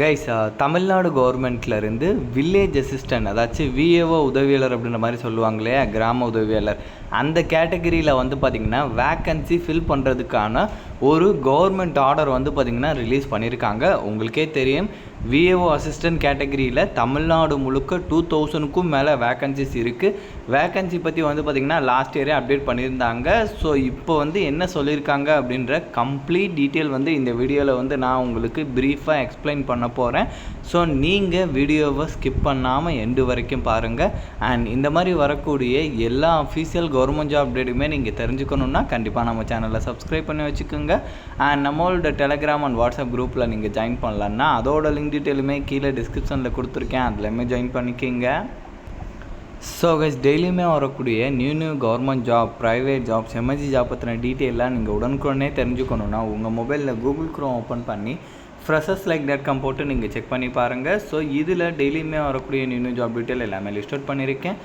Guys uh, Tamil Nadu கவர்மெண்ட்லேருந்து village assistant அதாச்சும் VAO உதவியாளர் அப்படின்ற மாதிரி சொல்லுவாங்க இல்லையா கிராம உதவியாளர். அந்த கேட்டகரியில் வந்து பார்த்திங்கன்னா வேக்கன்சி ஃபில் பண்ணுறதுக்கான ஒரு கவர்மெண்ட் ஆர்டர் வந்து பார்த்திங்கன்னா ரிலீஸ் பண்ணியிருக்காங்க உங்களுக்கே தெரியும். விஏஓ அசிஸ்டன்ட் கேட்டகரியில் தமிழ்நாடு முழுக்க டூ தௌசண்ட்க்கும் மேலே வேக்கன்சிஸ் இருக்குது வேக்கன்சி பற்றி வந்து பார்த்திங்கன்னா லாஸ்ட் இயரே அப்டேட் பண்ணியிருந்தாங்க. ஸோ இப்போ வந்து என்ன சொல்லியிருக்காங்க அப்படின்ற கம்ப்ளீட் டீட்டெயில் வந்து இந்த வீடியோவில் வந்து நான் உங்களுக்கு ப்ரீஃபாக எக்ஸ்பிளைன் பண்ண போகிறேன் ஸோ நீங்கள் வீடியோவை ஸ்கிப் பண்ணாமல் எண்டு வரைக்கும் பாருங்கள் அண்ட் இந்த மாதிரி வரக்கூடிய எல்லா அஃபீஷியல் கவர்மெண்ட் ஜாப் அப்டேட்டுமே நீங்கள் தெரிஞ்சுக்கணுன்னா கண்டிப்பாக நம்ம சேனலை சப்ஸ்கிரைப் பண்ணி வச்சுக்கோங்க. அண்ட் நம்மளோட டெலகிராம் அண்ட் வாட்ஸ்அப் குரூப்பில் நீங்கள் ஜாயின் பண்ணலான்னா அதோட லிங்க் டீட்டெயிலுமே கீழே டிஸ்கிரிப்ஷனில் கொடுத்துருக்கேன். அதுலேயுமே ஜாயின் பண்ணிக்கிங்க. ஸோ கைஸ் டெய்லியுமே வரக்கூடிய new new government job private jobs எமர்ஜி job பற்றின டீட்டெயிலாக நீங்கள் உடனுக்குடனே தெரிஞ்சுக்கணுன்னா உங்கள் மொபைலில் கூகுள் க்ரோம் ஓப்பன் பண்ணி ஃப்ரெஷர்ஸ் லைக் டாட் காம் போட்டு நீங்கள் செக் பண்ணி பாருங்கள் ஸோ இதில் டெய்லியுமே வரக்கூடிய நியூ நியூ ஜாப் டீட்டெயில் எல்லாமே லிஸ்ட் அவுட் பண்ணியிருக்கேன்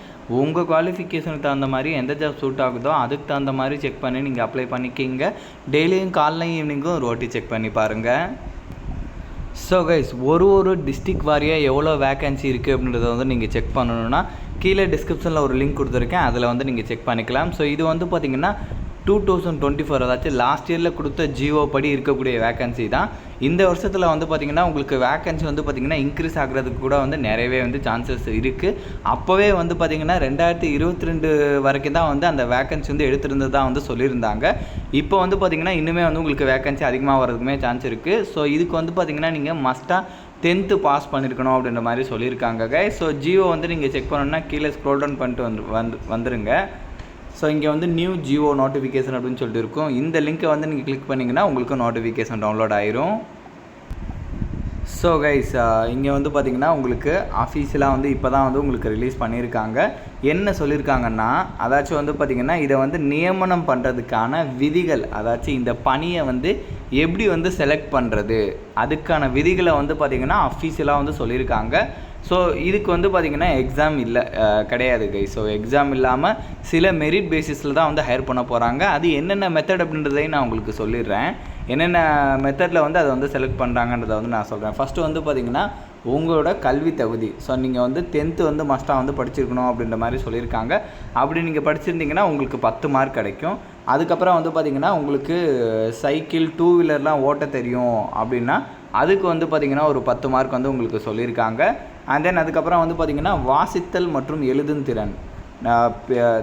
உங்கள் குவாலிஃபிகேஷனுக்கு தகுந்த மாதிரி எந்த ஜாப் சூட் ஆகுதோ அதுக்கு தகுந்த மாதிரி செக் பண்ணி நீங்கள் அப்ளை பண்ணிக்கிங்க. டெய்லியும் காலைலையும் ஈவினிங்கும் ஒரு செக் பண்ணி பாருங்கள் ஸோ கைஸ் ஒரு ஒரு டிஸ்ட்ரிக் வாரியாக எவ்வளோ வேக்கன்சி இருக்குது அப்படின்றத வந்து நீங்கள் செக் பண்ணணுன்னா கீழே டிஸ்கிரிப்ஷனில் ஒரு லிங்க் கொடுத்துருக்கேன். அதில் வந்து நீங்கள் செக் பண்ணிக்கலாம். ஸோ இது வந்து பார்த்திங்கன்னா டூ தௌசண்ட் டுவெண்ட்டி ஃபோர் அதாச்சும் லாஸ்ட் இயரில் கொடுத்த ஜியோ படி இருக்கக்கூடிய வேக்கன்சி தான். இந்த வருஷத்தில் வந்து பார்த்திங்கன்னா உங்களுக்கு வேக்கன்சி வந்து பார்த்திங்கன்னா இன்க்ரீஸ் ஆகிறதுக்கு கூட வந்து நிறையவே வந்து சான்சஸ் இருக்குது அப்போவே வந்து பார்த்திங்கன்னா ரெண்டாயிரத்தி இருபத்தி ரெண்டு வரைக்கும் தான் வந்து அந்த வேக்கன்சி வந்து எடுத்திருந்ததாக வந்து சொல்லியிருந்தாங்க. இப்போ வந்து பார்த்திங்கன்னா இன்னுமே வந்து உங்களுக்கு வேக்கன்சி அதிகமாக வரதுக்குமே சான்ஸ் இருக்குது ஸோ இதுக்கு வந்து பார்த்திங்கன்னா நீங்கள் மஸ்ட்டாக டென்த்து பாஸ் பண்ணியிருக்கணும் அப்படின்ற மாதிரி சொல்லியிருக்காங்க கை ஸோ ஜியோ வந்து நீங்கள் செக் பண்ணணுன்னா கீழே ஸ்க்ரோல் டவுன் பண்ணிட்டு வந்து வந்து வந்துருங்க. ஸோ இங்கே வந்து நியூ ஜியோ நோட்டிஃபிகேஷன் அப்படின்னு சொல்லிட்டு இருக்கும். இந்த லிங்க்கை வந்து நீங்கள் கிளிக் பண்ணிங்கன்னா உங்களுக்கு நோட்டிஃபிகேஷன் டவுன்லோட் ஆயிரும். ஸோ கைஸ் இங்கே வந்து பார்த்திங்கன்னா உங்களுக்கு அஃபீஷியலாக வந்து இப்போ தான் வந்து உங்களுக்கு ரிலீஸ் பண்ணியிருக்காங்க என்ன சொல்லியிருக்காங்கன்னா அதாச்சும் வந்து பார்த்திங்கன்னா இதை வந்து நியமனம் பண்ணுறதுக்கான விதிகள் அதாச்சும் இந்த பணியை வந்து எப்படி வந்து செலக்ட் பண்ணுறது அதுக்கான விதிகளை வந்து பார்த்திங்கன்னா அஃபீஷியலாக வந்து சொல்லியிருக்காங்க ஸோ இதுக்கு வந்து பார்த்திங்கன்னா எக்ஸாம் இல்லை கிடையாது கை ஸோ எக்ஸாம் இல்லாமல் சில மெரிட் பேசிஸில் தான் வந்து ஹையர் பண்ண போகிறாங்க அது என்னென்ன மெத்தட் அப்படின்றதையும் நான் உங்களுக்கு சொல்லிடுறேன். என்னென்ன மெத்தடில் வந்து அதை வந்து செலக்ட் பண்ணுறாங்கன்றதை வந்து நான் சொல்கிறேன் ஃபஸ்ட்டு வந்து பார்த்திங்கன்னா உங்களோட கல்வி தகுதி. ஸோ நீங்கள் வந்து டென்த்து வந்து மஸ்ட்டாக வந்து படிச்சிருக்கணும் அப்படின்ற மாதிரி சொல்லியிருக்காங்க. அப்படி நீங்கள் படிச்சிருந்தீங்கன்னா உங்களுக்கு பத்து மார்க் கிடைக்கும். அதுக்கப்புறம் வந்து பார்த்திங்கன்னா உங்களுக்கு சைக்கிள் டூ வீலர்லாம் ஓட்ட தெரியும் அப்படின்னா அதுக்கு வந்து பார்த்திங்கன்னா ஒரு பத்து மார்க் வந்து உங்களுக்கு சொல்லியிருக்காங்க. அண்ட் தென் அதுக்கப்புறம் வந்து பார்த்திங்கன்னா வாசித்தல் மற்றும் எழுதும் திறன்.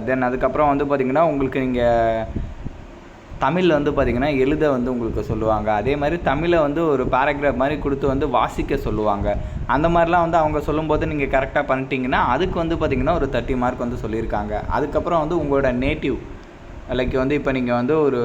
தென் அதுக்கப்புறம் வந்து பார்த்திங்கன்னா உங்களுக்கு நீங்கள் தமிழில் வந்து பார்த்திங்கன்னா எழுத வந்து உங்களுக்கு சொல்லுவாங்க. அதே மாதிரி தமிழை வந்து ஒரு பேராகிராஃப் மாதிரி கொடுத்து வந்து வாசிக்க சொல்லுவாங்க. அந்த மாதிரிலாம் வந்து அவங்க சொல்லும்போது நீங்கள் கரெக்டாக பண்ணிட்டீங்கன்னா அதுக்கு வந்து பார்த்திங்கன்னா ஒரு தேர்ட்டி மார்க் வந்து சொல்லியிருக்காங்க. அதுக்கப்புறம் வந்து உங்களோட நேட்டிவ் லைக் வந்து இப்போ நீங்கள் வந்து ஒரு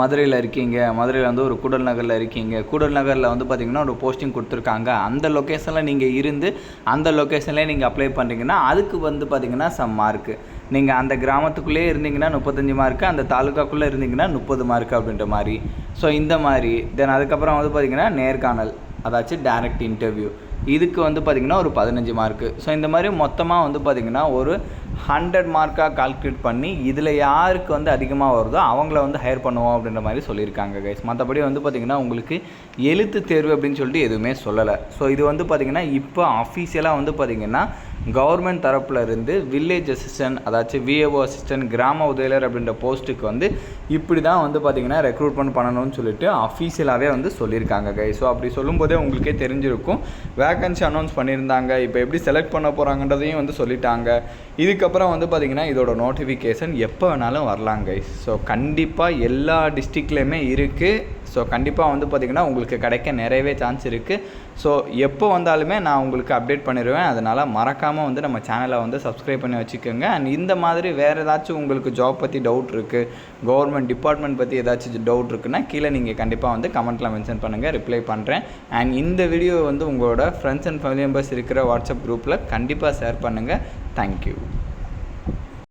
மதுரையில் இருக்கீங்க மதுரையில் வந்து ஒரு கூடல் நகரில் இருக்கீங்க. கூடல் நகரில் வந்து பார்த்திங்கன்னா ஒரு போஸ்டிங் கொடுத்துருக்காங்க. அந்த லொக்கேஷனில் நீங்கள் இருந்து அந்த லொக்கேஷன்லேயே நீங்கள் அப்ளை பண்ணுறீங்கன்னா அதுக்கு வந்து பார்த்திங்கன்னா சம் மார்க்கு நீங்கள் அந்த கிராமத்துக்குள்ளேயே இருந்தீங்கன்னா முப்பத்தஞ்சு மார்க்கு அந்த தாலுக்காக்குள்ளே இருந்தீங்கன்னா முப்பது மார்க்கு அப்படின்ற மாதிரி. ஸோ இந்த மாதிரி. தென் அதுக்கப்புறம் வந்து பார்த்திங்கன்னா நேர்காணல் அதாச்சும் டேரக்ட் இன்டர்வியூ இதுக்கு வந்து பார்த்திங்கன்னா ஒரு பதினஞ்சு மார்க்கு ஸோ இந்த மாதிரி மொத்தமாக வந்து பார்த்திங்கன்னா ஒரு ஹண்ட்ரட் மார்க்காக கால்குலேட் பண்ணி இதில் யாருக்கு வந்து அதிகமாக வருதோ அவங்கள வந்து ஹையர் பண்ணுவோம் அப்படின்ற மாதிரி சொல்லியிருக்காங்க கைஸ் மற்றபடி வந்து பார்த்திங்கன்னா உங்களுக்கு எழுத்து தேர்வு அப்படின்னு சொல்லிட்டு எதுவுமே சொல்லலை. ஸோ இது வந்து பார்த்திங்கன்னா இப்போ அஃபீஷியலாக வந்து பார்த்திங்கன்னா கவர்மெண்ட் தரப்பில் இருந்து வில்லேஜ் அசிஸ்டன்ட் அதாச்சும் விஏஓ அசிஸ்டன்ட் கிராம உதவியாளர் அப்படின்ற போஸ்ட்டுக்கு வந்து இப்படி தான் வந்து பார்த்திங்கன்னா ரெக்ரூட்மெண்ட் பண்ணணும்னு சொல்லிட்டு அஃபீஷியலாகவே வந்து சொல்லியிருக்காங்க கை ஸோ அப்படி சொல்லும்போதே உங்களுக்கே தெரிஞ்சிருக்கும். வேக்கன்சி அனௌன்ஸ் பண்ணியிருந்தாங்க. இப்போ எப்படி செலக்ட் பண்ண போகிறாங்கன்றதையும் வந்து சொல்லிட்டாங்க. இதுக்கப்புறம் வந்து பார்த்திங்கன்னா இதோட நோட்டிஃபிகேஷன் எப்போ வேணாலும் வரலாங்க ஸோ கண்டிப்பாக எல்லா டிஸ்ட்ரிக்ட்லேயுமே இருக்குது ஸோ கண்டிப்பாக வந்து பார்த்திங்கன்னா உங்களுக்கு கிடைக்க நிறையவே சான்ஸ் இருக்குது ஸோ எப்போ வந்தாலுமே நான் உங்களுக்கு அப்டேட் பண்ணிடுவேன் அதனால் மறக்காமல் வந்து நம்ம சேனலை வந்து சப்ஸ்கிரைப் பண்ணி வச்சுக்கோங்க. அண்ட் இந்த மாதிரி வேறு ஏதாச்சும் உங்களுக்கு ஜாப் பற்றி டவுட் இருக்குது கவர்மெண்ட் டிபார்ட்மெண்ட் பற்றி ஏதாச்சும் டவுட் இருக்குன்னா கீழே நீங்கள் கண்டிப்பாக வந்து கமெண்ட்டில் மென்ஷன் பண்ணுங்கள் ரிப்ளை பண்ணுறேன் அண்ட் இந்த வீடியோ வந்து உங்களோட ஃப்ரெண்ட்ஸ் அண்ட் ஃபேமிலி மெம்பர்ஸ் இருக்கிற வாட்ஸ்அப் குரூப்பில் கண்டிப்பாக ஷேர் பண்ணுங்கள் தேங்க்யூ